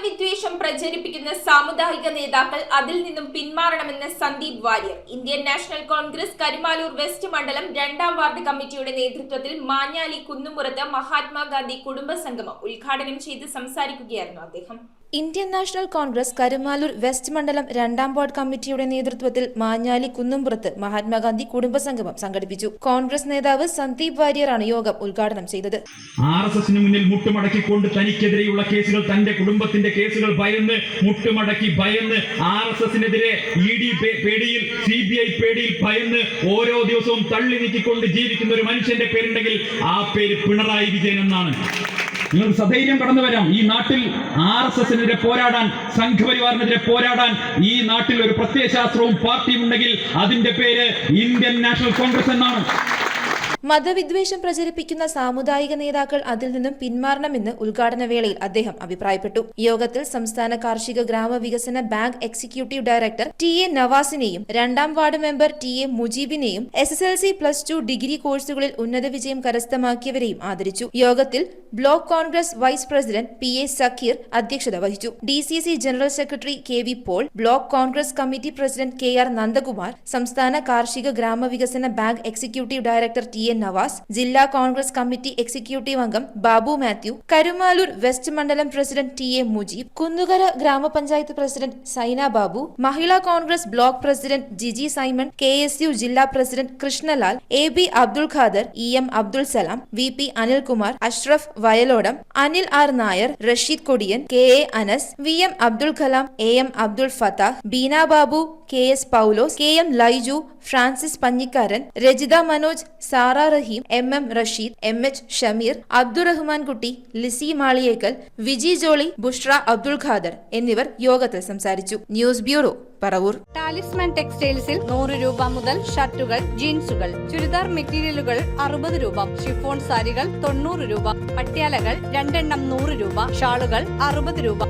മതവിദ്വേഷം പ്രചരിപ്പിക്കുന്ന സാമുദായിക നേതാക്കൾ അതിൽ നിന്നും പിന്മാറണമെന്ന് Sandeep Warrier. Indian National Congress Karumalloor west മണ്ഡലം രണ്ടാം വാർഡ് കമ്മിറ്റിയുടെ നേതൃത്വത്തിൽ മാഞ്ഞാലി കുന്നുമുറത്ത് മഹാത്മാഗാന്ധി കുടുംബ സംഗമം ഉദ്ഘാടനം ചെയ്ത് സംസാരിക്കുകയായിരുന്നു അദ്ദേഹം. Indian National Congress Karumalloor West മണ്ഡലം രണ്ടാം വാർഡ് കമ്മിറ്റിയുടെ നേതൃത്വത്തിൽ മാഞ്ഞാലി കുന്നുംപുറത്ത് മഹാത്മാഗാന്ധി കുടുംബസംഗമം സംഘടിപ്പിച്ചു. കോൺഗ്രസ് നേതാവ് സന്ദീപ് വാര്യറാണ് യോഗം ഉദ്ഘാടനം ചെയ്തത്. ആർ എസ് എസിന് മുന്നിൽ മുട്ടുമടക്കിക്കൊണ്ട് തനിക്കെതിരെയുള്ള കേസുകൾ തന്റെ കുടുംബത്തിന്റെ കേസുകൾ ഭയന്ന് മുട്ടുമടക്കി ഭയന്ന് ആർ എസ് എസിനെതിരെ ഇ ഡി പേടിയിൽ സി ബി ഐ പേടിയിൽ ഭയന്ന് ഓരോ ദിവസവും തള്ളി നീക്കിക്കൊണ്ട് ജീവിക്കുന്ന ഒരു മനുഷ്യന്റെ പേരുണ്ടെങ്കിൽ ആ പേര് പിണറായി വിജയൻ എന്നാണ്. നിങ്ങൾ സധൈര്യം കടന്നു വരാം. ഈ നാട്ടിൽ ആർ എസ് എസിനെതിരെ പോരാടാൻ സംഘപരിവാറിനെതിരെ പോരാടാൻ ഈ നാട്ടിൽ ഒരു പ്രത്യയശാസ്ത്രവും പാർട്ടിയും ഉണ്ടെങ്കിൽ അതിന്റെ പേര് ഇന്ത്യൻ നാഷണൽ കോൺഗ്രസ് എന്നാണ്. മതവിദ്വേഷം പ്രചരിപ്പിക്കുന്ന സാമുദായിക നേതാക്കൾ അതിൽ നിന്നും പിന്മാറണമെന്ന് ഉദ്ഘാടന വേളയിൽ അദ്ദേഹം അഭിപ്രായപ്പെട്ടു. യോഗത്തിൽ സംസ്ഥാന കാർഷിക ഗ്രാമവികസന bank executive director T A നവാസിനെയും രണ്ടാം ward member T A മുജീബിനെയും S S L C plus two degree കോഴ്സുകളിൽ ഉന്നത വിജയം കരസ്ഥമാക്കിയവരെയും ആദരിച്ചു. യോഗത്തിൽ block Congress vice president P A Sakheer അധ്യക്ഷത വഹിച്ചു. D C C general secretary K V Paul block Congress committee president K R Nandakumar സംസ്ഥാന കാർഷിക ഗ്രാമവികസന bank executive director T N Navas ജില്ലാ കോൺഗ്രസ് കമ്മിറ്റി എക്സിക്യൂട്ടീവ് അംഗം Babu Mathew Karumalloor west മണ്ഡലം president T A Mujeeb Kunnukara ഗ്രാമപഞ്ചായത്ത് president Saina Babu Mahila Congress block president Jiji Simon K S U ജില്ലാ president Krishnalal A B Abdul Khader E M Abdul Salam V P Anilkumar Ashraf Vayalodam Anil R Nair Rasheed Kodiyan K A Anas V M Abdul Kalam A M Abdul Fathah Beena Babu K S Paulose K M Laiju Francis Panjikkaran Rajitha Manoj Sara Raheem M M Rasheed M H Shameer Abdurahman Kutty Lissy Maliyekkal Viji Jolly Bushra Abdul Khader എന്നിവർ യോഗത്തിൽ സംസാരിച്ചു. News bureau Paravur. Talisman ടെക്സ്റ്റൈൽസിൽ നൂറ് രൂപ മുതൽ ഷർട്ടുകൾ ജീൻസുകൾ ചുരിദാർ മെറ്റീരിയലുകൾ അറുപത് രൂപ ഷിഫോൺ സാരികൾ തൊണ്ണൂറ് രൂപ പട്യാലകൾ രണ്ടെണ്ണം നൂറ് രൂപ ഷാളുകൾ അറുപത് രൂപ.